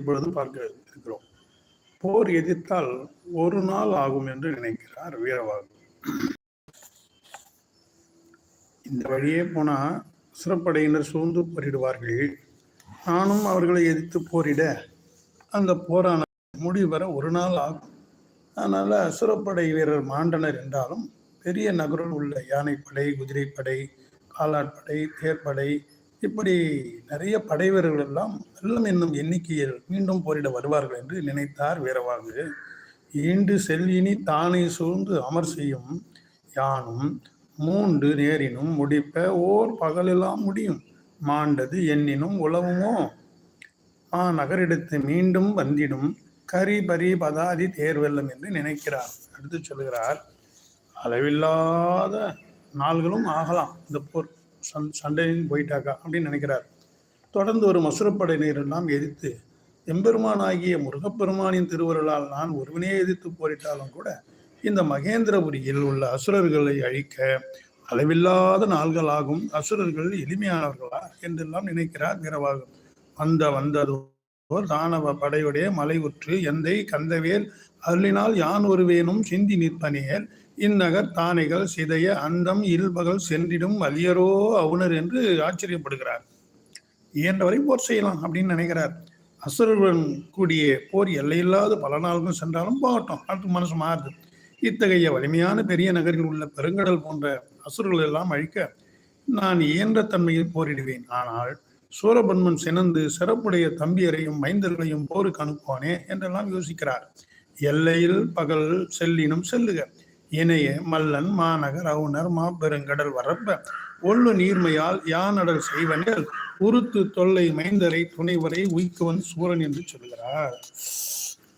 இப்பொழுது பார்க்க இருக்கிறோம். போர் எதிர்த்தால் ஒரு நாள் ஆகும் என்று நினைக்கிறார் வீரவாகு. இந்த வழியே போனா சிறப்படையினர் சூழ்ந்து போரிடுவார்கள். நானும் அவர்களை எதிர்த்து போரிட அந்த போரான முடிவு பெற ஒரு நாள் ஆகும். அதனால சிறப்படை வீரர் மாண்டனர் என்றாலும் பெரிய நகரில் உள்ள யானைப்படை குதிரைப்படை காலாட்படை தேர்ப்படை இப்படி நிறைய படைவீரர்கள் எல்லாம் வெள்ளம் என்னும் எண்ணிக்கையில் மீண்டும் போரிட வருவார்கள் என்று நினைத்தார் வீரவாகு. ஈண்டு செல்லினி தானே சூழ்ந்து அமர் செய்யும் யானும் மூன்று நேரினும் முடிப்ப ஓர் பகலெல்லாம் முடியும். மாண்டது எண்ணினும் உளவுமோ? மா நகரெடுத்து மீண்டும் வந்திடும். கரி பரி பதாதி தேர்வெல்லம் என்று நினைக்கிறார். அடுத்து சொல்லுகிறார் அளவில்லாத நாள்களும் ஆகலாம் இந்த போர். சண் சண்டையின் போயிட்டாக்கா அப்படின்னு நினைக்கிறார். தொடர்ந்து ஒரு மசுரப்படையினர் எல்லாம் எதிர்த்து எம்பெருமான் ஆகிய முருகப்பெருமானின் திருவருளால் நான் ஒருவனே எதிர்த்து போரிட்டாலும் கூட இந்த மகேந்திரபுரியில் உள்ள அசுரர்களை அழிக்க அளவில்லாத நாள்களாகும். அசுரர்கள் எளிமையானவர்களா? என்றெல்லாம் நினைக்கிறார் வீரவாகம் வந்த வந்ததோர் தானவ படையுடைய மலை உற்று எந்தை கந்தவேல் அருளினால் யான் ஒருவேனும் சிந்தி நிற்பனேல் இந்நகர் தானைகள் சிதைய அந்தம் இல்பகல் சென்றிடும் வலியரோ அவுணர் என்று ஆச்சரியப்படுகிறார். இயன்றவரை போர் செய்யலாம் அப்படின்னு நினைக்கிறார். அசுரர்களுடன் கூடிய போர் எல்லையில்லாத பல நாள்கள் சென்றாலும் போகட்டும். அடுத்து மனசு மாறுது. இத்தகைய வலிமையான பெரிய நகரில் உள்ள பெருங்கடல் போன்ற அசுரர்கள் எல்லாம் அழிக்க நான் இயன்ற தன்மையில் போரிடுவேன். ஆனால் சூரபன்மன் சினந்து சிறப்புடைய தம்பியரையும் மைந்தர்களையும் போருக்கு அனுப்புவானே என்றெல்லாம் யோசிக்கிறார். எல்லையில் பகல் செல்லினும் செல்லுக. இணைய மல்லன் மாநகர் அவுணர் மாபெருங்கடல் வரப்ப ஒள்ளு நீர்மையால் யானடல் செய்வனில் உருத்து தொல்லை மைந்தரை துணைவரை உய்க்குவன் சூரன் என்று சொல்கிறார்.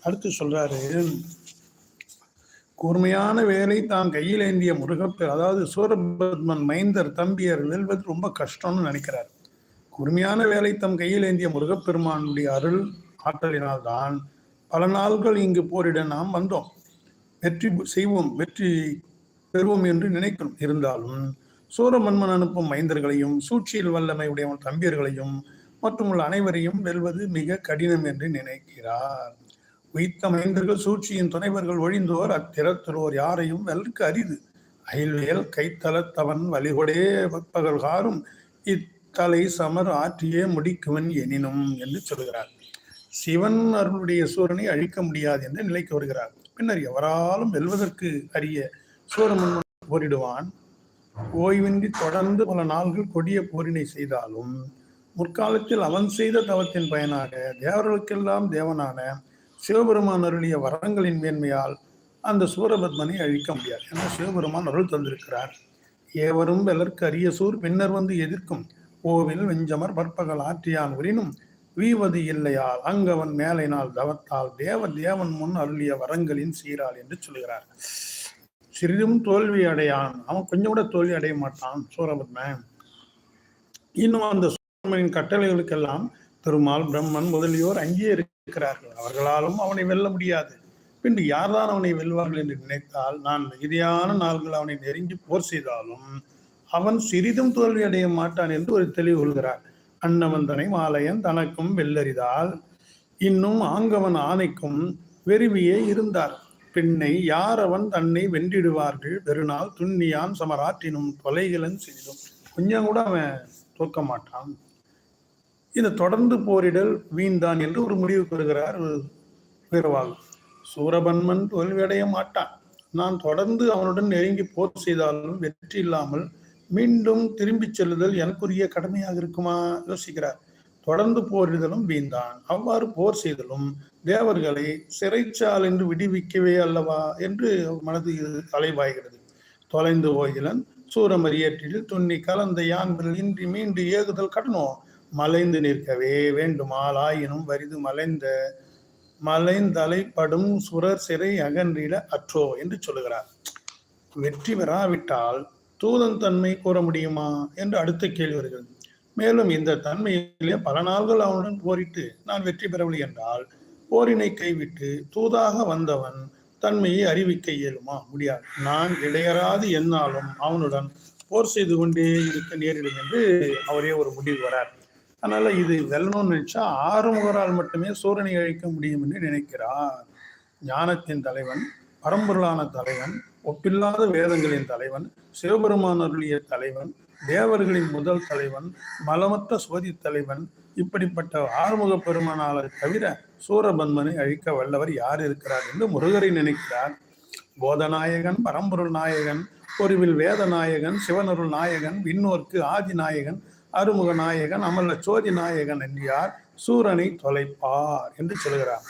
அடுத்து சொல்றாரு கூர்மையான வேலை தான் கையில் ஏந்திய முருகப்பேர் அதாவது சூரபத்மன் மைந்தர் தம்பியர் வெல்வது ரொம்ப கஷ்டம்னு நினைக்கிறார். கூர்மையான வேலை தம் கையில் ஏந்திய முருகப்பெருமானுடைய அருள் ஆற்றலினால்தான் பல நாள்கள் இங்கு போரிட நாம் வந்தோம். வெற்றி செய்வோம் வெற்றி பெறுவோம் என்று நினைக்கணும். இருந்தாலும் சூரமன்மன் அனுப்பும் மைந்தர்களையும் சூழ்ச்சியில் வல்லமை உடையவன் தம்பியர்களையும் மற்றும் உள்ள அனைவரையும் வெல்வது மிக கடினம் என்று நினைக்கிறார். உயித்த மைந்தர்கள் சூழ்ச்சியின் துணைவர்கள் ஒழிந்தோர் அத்திறத்துறோர் யாரையும் வெல்க அரிது. அயல்வேல் கைத்தளத்தவன் வழிகொடே வற்பகல் காரும் இத்தலை சமர் ஆற்றியே முடிக்குவன் எனினும் என்று சொல்கிறார். சிவன் அருளுடைய சூரனை அழிக்க முடியாது என்று நிலைக்கு வருகிறார். பின்னர் எவராலும் வெல்வதற்கு அரிய சூரமன் போரிடுவான். ஓய்வின்றி தொடர்ந்து பல நாள்கள் கொடிய போரினை செய்தாலும் முற்காலத்தில் அவன் செய்த தவத்தின் பயனாக தேவர்களுக்கெல்லாம் தேவனான சிவபெருமான் அருளிய வரங்களின் மேன்மையால் அந்த சூரபத்மனை அழிக்க முடியாது ஏன்னா சிவபெருமான் அருள் தந்திருக்கிறார். ஏவரும் வெலர்க்கு அரிய சூர் பின்னர் வந்து எதிர்க்கும் ஓவில் வெஞ்சமர் பற்பகல் ஆற்றியான் உரினும் வீவது இல்லையால் அங்கவன் மேலையினால் தவத்தால் தேவ தேவன் முன் அருளிய வரங்களின் சீரால் என்று சொல்கிறார். சிறிதும் தோல்வி அடையான். அவன் கொஞ்சம் கூட தோல்வி அடைய மாட்டான் சூரபத்மன் இன்னும் அந்த சூரமனின் கட்டளைகளுக்கெல்லாம் திருமால் பிரம்மன் முதலியோர் அங்கே இருக்கிறார்கள். அவர்களாலும் அவனை வெல்ல முடியாது. பின்பு யார்தான் அவனை வெல்வார்கள் என்று நினைத்தால் நான் மிகுதியான நாள்கள் அவனை நெருங்கி போர் செய்தாலும் அவன் சிறிதும் தோல்வி அடைய மாட்டான் என்று ஒரு தெளிவு கொள்கிறார். அன்னவந்தனை மாலையன் தனக்கும் வெள்ளறிதால் இன்னும் ஆங்கவன் ஆணைக்கும் வெறுவியே இருந்தார். பெண்ணை யார் அவன் தன்னை வென்றிடுவார்கள்? பெருநாள் துண்ணியான் சமராற்றினும் தொலைகளன் செய்தும். கொஞ்சம் கூட அவன் தோற்க மாட்டான். இந்த தொடர்ந்து போரிடல் வீண்தான் என்று ஒரு முடிவு பெறுகிறார் வீரவாகு சூரபன்மன் தோல்வியடைய மாட்டான். நான் தொடர்ந்து அவனுடன் நெருங்கி போர் செய்தாலும் வெற்றி இல்லாமல் மீண்டும் திரும்பி செல்லுதல் எனக்குரிய கடமையாக இருக்குமா? யோசிக்கிறார். தொடர்ந்து போரிடுதலும் வீந்தான் அவ்வாறு போர் செய்தலும் தேவர்களை சிறைச்சால் என்று விடுவிக்கவே அல்லவா? என்று மனது அலைவாய்கிறது. தொலைந்து போகிலன் சூரமரியற்றில் துண்ணி கலந்த யான்கள் இன்றி மீண்டு ஏகுதல் கடனோ? மலைந்து நிற்கவே வேண்டுமால் ஆயினும் வரிது மலைந்த மலைந்தலைப்படும் சுரர் சிறை அகன்றிட அற்றோ? என்று சொல்லுகிறார். வெற்றி பெறாவிட்டால் தூதன் தன்மை கூற முடியுமா? என்று அடுத்த கேள்வி வருகிறது. மேலும் இந்த தன்மையிலே பல நாள்கள் அவனுடன் போரிட்டு நான் வெற்றி பெறவில்லை என்றால் போரினை கைவிட்டு தூதாக வந்தவன் தன்மையை அறிவிக்க இயலுமா? முடியாது. நான் இடையராது என்னாலும் அவனுடன் போர் செய்து கொண்டே இருக்க நேரிடும் என்று அவரே ஒரு முடிவு வரார். அதனால இது வெல்லணும்னு நினைச்சா ஆறுமுகரால் மட்டுமே சூரனை அழிக்க முடியும் என்று நினைக்கிறார். ஞானத்தின் தலைவன் பரம்பொருளான தலைவன் ஒப்பில்லாத வேதங்களின் தலைவன் சிவபெருமானருடைய அருளிய தலைவன் தேவர்களின் முதல் தலைவன் மலமற்ற சோதி தலைவன் இப்படிப்பட்ட ஆறுமுக பெருமானாளை தவிர சூரபன்மனை அழிக்க வல்லவர் யார் இருக்கிறார் என்று முருகரை நினைக்கிறார். போதநாயகன் பரம்பொருள் நாயகன் பொருவில் வேத நாயகன் சிவனருள் நாயகன் விண்ணோர்க்கு ஆதி நாயகன் அருமுக நாயகன் அமல்ல சோதி நாயகன் என்றார் சூரனை தொலைப்பார் என்று சொல்கிறார்.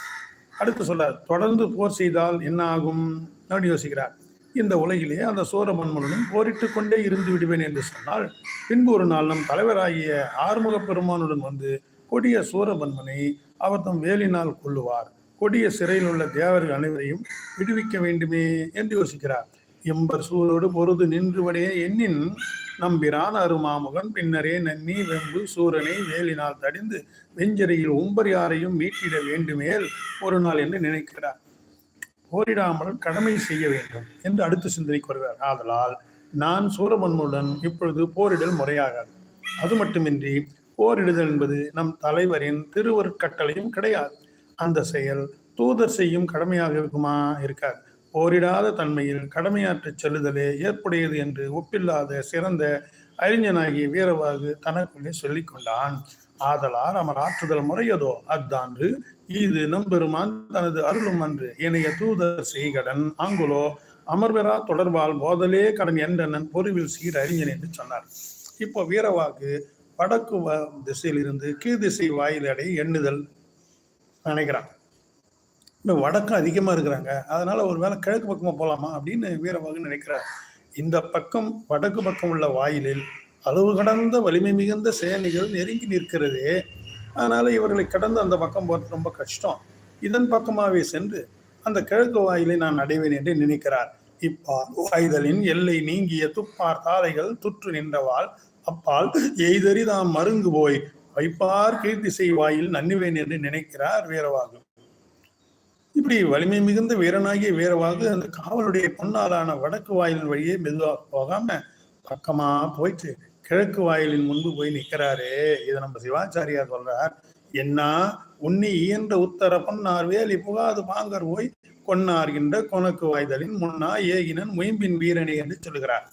அடுத்து சொல்றார் தொடர்ந்து போர் செய்தால் என்ன ஆகும்? அப்படின்னு யோசிக்கிறார். இந்த உலகிலேயே அந்த சூரமன்மனுடன் போரிட்டு கொண்டே இருந்து விடுவேன் என்று சொன்னால் பின்பு ஒரு நாள் நம் தலைவராகிய ஆறுமுக பெருமானுடன் வந்து கொடிய சூரபன்மனை அவர் தம் வேலினால் கொள்ளுவார் கொடிய சிறையில் உள்ள தேவர்கள் அனைவரையும் விடுவிக்க வேண்டுமே என்று யோசிக்கிறார். எம்பர் சூரோடு பொருது நின்றுவனே எண்ணின் நம்பிரான் அருமாமுகன் பின்னரே நன்னி வெம்பு சூரனை வேலினால் தடிந்து வெஞ்சரையில் உம்பரியாரையும் மீட்டிட வேண்டுமேல் ஒரு நாள் என்று நினைக்கிறார். போரிடாமல் கடமை செய்ய வேண்டும் என்று அடுத்து சிந்தனைக்கு வருகிறார் ஆதலால் நான் சூரமன்முடன் இப்பொழுது போரிடல் முறையாகாது. அது மட்டுமின்றி போரிடுதல் என்பது நம் தலைவரின் திருவருட்கட்டளையும் கிடையாது. அந்த செயல் தூதர் செய்யும் கடமையாக இருக்குமா? இருக்காது. போரிடாத தன்மையில் கடமையாற்றச் செல்லுதலே ஏற்புடையது என்று ஒப்பில்லாத சிறந்த அறிஞனாகிய வீரவாகு தனக்குள்ளே சொல்லிக் கொண்டான். ஆதலால் அமர் ஆற்றுதல் முறையதோ? அத்தான்று இது நம்பெருமான் தனது அருளும் அன்று. இணைய தூதர் செய்கடன். ஆங்குலோ அமர்வரா தொடர்பால் போதலே கடன் என்றனன் பொருவில் சீர் அறிஞன் என்று சொன்னார். இப்போ வீரவாக்கு வடக்கு வ- திசையிலிருந்து கீழ் திசை வாயிலடை எண்ணுதல் நினைக்கிறான். இன்னும் வடக்கும் அதிகமாக இருக்கிறாங்க. அதனால ஒரு வேளை கிழக்கு பக்கமாக போகலாமா அப்படின்னு வீரபாகு நினைக்கிறார். இந்த பக்கம் வடக்கு பக்கம் உள்ள வாயிலில் அளவு கடந்த வலிமை மிகுந்த சேனைகள் நெருங்கி நிற்கிறதே. அதனால் இவர்களை கடந்து அந்த பக்கம் போகிறது ரொம்ப கஷ்டம். இதன் பக்கமாகவே சென்று அந்த கிழக்கு வாயிலை நான் அடைவேன் என்று நினைக்கிறார். இப்பால் வாய்தலின் எல்லை நீங்கிய துப்பார் தாளைகள் துற்று நின்றவாள். அப்பால் எய்தறி தாம் மருங்கு போய் வைப்பார் கீர்த்திசை வாயில் நன்னுவேன் என்று நினைக்கிறார் வீரவாகு இப்படி வலிமை மிகுந்த வீரனாகிய வீரவாகு அந்த காவலுடைய பொன்னாலான வடக்கு வாயிலின் வழியே மெதுவாக போகாம பக்கமா போயிட்டு கிழக்கு வாயிலின் முன்பு போய் நிற்கிறாரு இதை நம்ம சிவாச்சாரியார் சொல்றார். என்ன உன்னி இயன்ற உத்தர பொன்னார் வேலி புகாது பாங்கர் போய் கொன்னார்கின்ற கொனக்கு வாய்தலின் முன்னா ஏகினன் முயம்பின் வீரனே என்று சொல்லுகிறார்.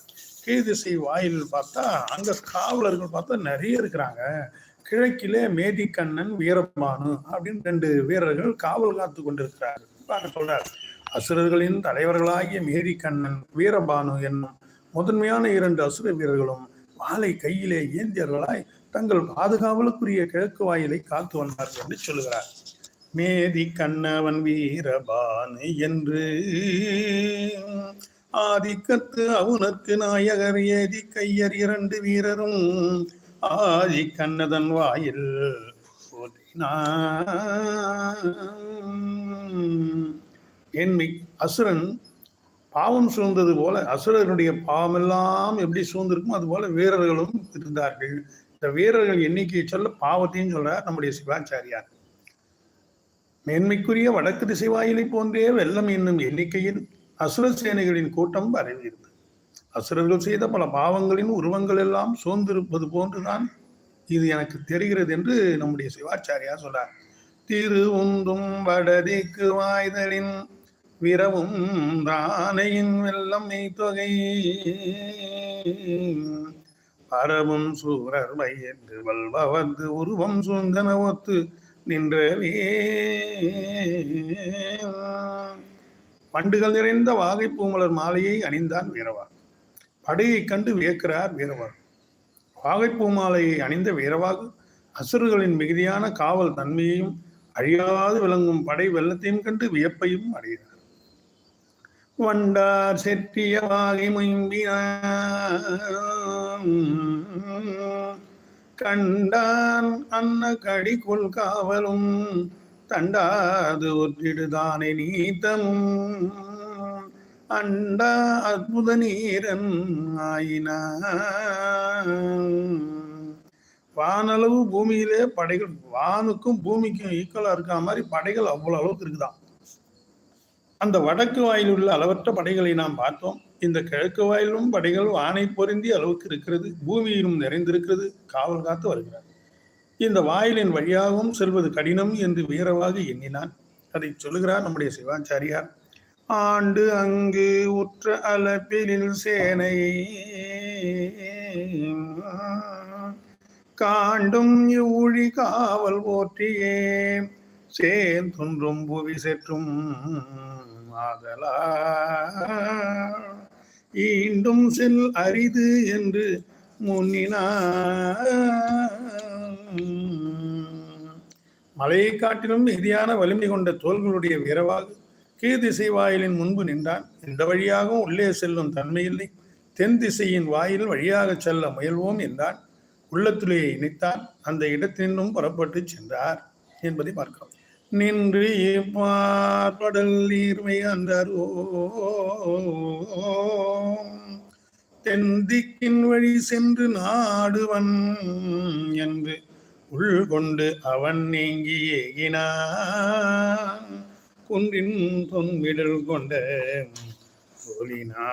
கீழ்திசை வாயில் பார்த்தா அங்க காவலர்கள் பார்த்தா நிறைய இருக்கிறாங்க. கிழக்கிலே மேதிக்கண்ணன் வீரபானு அப்படின்னு ரெண்டு வீரர்கள் காவல் காத்து கொண்டிருக்கிறார் சொல்றார். அசுரர்களின் தலைவர்களாகிய மேதிக்கண்ணன் வீரபானு என்னும் முதன்மையான இரண்டு அசுர வீரர்களும் வாளை கையிலே ஏந்தியர்களாய் தங்கள் பாதுகாவலுக்குரிய கிழக்கு வாயிலை காத்து வந்தார்கள் என்று சொல்லுகிறார். மேதி கண்ணவன் வீரபானு என்று ஆதிக்கத்து அவுனற்கு நாயகர் ஏதி கையர் இரண்டு வீரரும் ஆதி கண்ணதன் வாயில் என் அசுரன் பாவம் சூழ்ந்தது போல அசுரனுடைய பாவமெல்லாம் எப்படி சூழ்ந்திருக்கும் அது போல வீரர்களும் இருந்தார்கள். இந்த வீரர்கள் எண்ணிக்கையை சொல்ல பாவத்தையும் சொல்றார் நம்முடைய சிவாச்சாரியார். மேன்மைக்குரிய வடக்கு திசை வாயிலை போன்றே வெள்ளம் என்னும் எண்ணிக்கையில் அசுர சேனைகளின் கூட்டம் பரவியிருந்தது அசுரர்கள் செய்த பல பாவங்களின் உருவங்கள் எல்லாம் சோர்ந்திருப்பது போன்றுதான் இது எனக்கு தெரிகிறது என்று நம்முடைய சிவாச்சாரியார் சொல்றார் திரு உந்தும் வடதிக்கு வாய்தலின் விரவும் தானையின் வெள்ளம் மெய்த்தொகை. பரவும் சூரர் என்று வல்பவர்ந்து உருவம் சுந்தன ஒத்து நின்றவே. பண்டுகள் நிறைந்த வாகை பூமலர் மாலையை அணிந்தான் வீரவார் படையை கண்டு வியக்கிறார் வீரவாகு வாகைப்பூ மாலையை அணிந்த வீரவாகு அசுரர்களின் மிகுதியான காவல் தன்மையையும் அழியாது விளங்கும் படை வெள்ளத்தையும் கண்டு வியப்பையும் அடைகிறார். வண்டார் செற்றிய வாகை கண்டான் அன்ன கடிக்குள் காவலும் தண்டாது ஒற்றிடுதானே நீத்தமும். அண்டா அற்புத நீரன் ஆயினா வானளவு பூமியிலே படைகள் வானுக்கும் பூமிக்கும் ஈக்குவலா இருக்க மாதிரி படைகள் அவ்வளவு அளவுக்கு இருக்குதாம் அந்த வடக்கு வாயில் உள்ள அளவற்ற படைகளை நாம் பார்த்தோம். இந்த கிழக்கு வாயிலும் படைகள் வானை பொருந்தி அளவுக்கு இருக்கிறது பூமியிலும் நிறைந்திருக்கிறது காவல் காத்து வருகிறார். இந்த வாயிலின் வழியாகவும் செல்வது கடினம் என்று வீரவாக எண்ணினான். அதை சொல்லுகிறார் நம்முடைய சிவாச்சாரியார். ஆண்டு அங்கு உற்ற அலப்பிலில் சேனை காண்டும் ஊழி காவல் போற்றியே. சேர்ந்துன்றும் புவி செற்றும் ஆதலா ஈண்டும் செல் அரிது என்று முன்னினார். மலையை காட்டிலும் மிகுதியான வலிமை கொண்ட தோள்களுடைய விரவாக கீழ் திசை வாயிலின் முன்பு நின்றான். இந்த வழியாகவும் உள்ளே செல்லும் தன்மையில்லை. தென் திசையின் வாயில் வழியாக செல்ல முயல்வோம் என்றான். உள்ளத்திலே இணைத்தான். அந்த இடத்தினும் புறப்பட்டு சென்றார் என்பதை பார்க்கிறோம். நின்று பார்வடல் நீர்மை அன்றோ தென்திக்கின் வழி சென்று நாடுவன் என்று உள்கொண்டு அவன் நீங்கி ஏகினான். குன்றின் பொன்மிடல் கொண்ட போலினா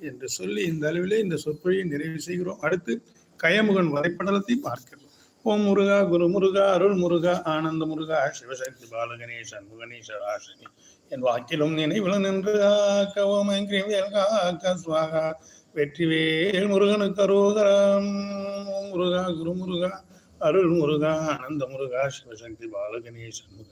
என்று சொல்லி இந்த அளவிலே இந்த சொற்பொழியை நிறைவு செய்கிறோம். அடுத்து கயமுகன் வரைபடலத்தை பார்க்கிறோம். ஓம் முருகா குரு முருகா அருள் முருகா ஆனந்த முருகா சிவசக்தி பாலகணேசன் முகனேஸ்வராசனி என் வாக்கிலும் நினைவில் நின்று ஆக்க ஓம் ஐங்கிரீம் காக்க சுவாகா வெற்றிவேல் முருகனுக்கு அருகரம். ஓம் முருகா குரு முருகா அருள் முருகா ஆனந்த முருகா சிவசக்தி பாலகணேசன் முருகன்